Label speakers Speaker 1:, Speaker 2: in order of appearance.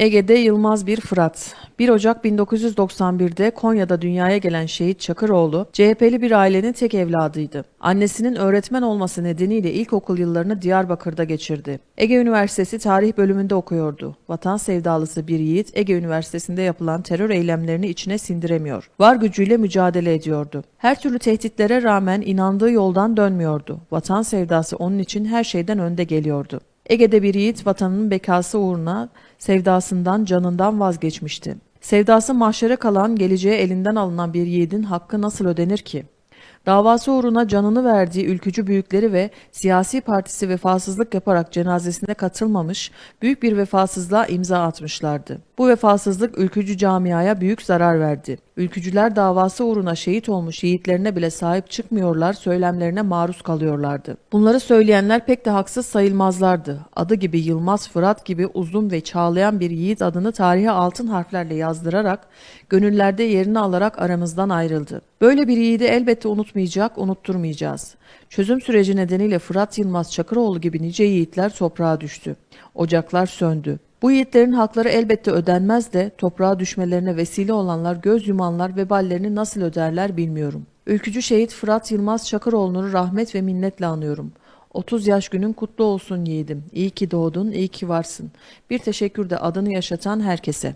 Speaker 1: Ege'de Yılmaz bir Fırat. 1 Ocak 1991'de Konya'da dünyaya gelen şehit Çakıroğlu, CHP'li bir ailenin tek evladıydı. Annesinin öğretmen olması nedeniyle ilkokul yıllarını Diyarbakır'da geçirdi. Ege Üniversitesi tarih bölümünde okuyordu. Vatan sevdalısı bir yiğit Ege Üniversitesi'nde yapılan terör eylemlerini içine sindiremiyor. Var gücüyle mücadele ediyordu. Her türlü tehditlere rağmen inandığı yoldan dönmüyordu. Vatan sevdası onun için her şeyden önde geliyordu. Ege'de bir yiğit vatanının bekası uğruna sevdasından, canından vazgeçmişti. Sevdası mahşere kalan, geleceğe elinden alınan bir yiğidin hakkı nasıl ödenir ki? Davası uğruna canını verdiği ülkücü büyükleri ve siyasi partisi vefasızlık yaparak cenazesine katılmamış, büyük bir vefasızlığa imza atmışlardı. Bu vefasızlık ülkücü camiaya büyük zarar verdi. Ülkücüler davası uğruna şehit olmuş yiğitlerine bile sahip çıkmıyorlar, söylemlerine maruz kalıyorlardı. Bunları söyleyenler pek de haksız sayılmazlardı. Adı gibi Yılmaz Fırat gibi uzun ve çağlayan bir yiğit adını tarihe altın harflerle yazdırarak, gönüllerde yerini alarak aramızdan ayrıldı. Böyle bir yiğidi elbette unutmayacak, unutturmayacağız. Çözüm süreci nedeniyle Fırat Yılmaz Çakıroğlu gibi nice yiğitler toprağa düştü. Ocaklar söndü. Bu yiğitlerin hakları elbette ödenmez de toprağa düşmelerine vesile olanlar, göz yumanlar veballerini nasıl öderler bilmiyorum. Ülkücü şehit Fırat Yılmaz Çakıroğlu'nu rahmet ve minnetle anıyorum. 30 yaş günün kutlu olsun yiğidim. İyi ki doğdun, iyi ki varsın. Bir teşekkür de adını yaşatan herkese.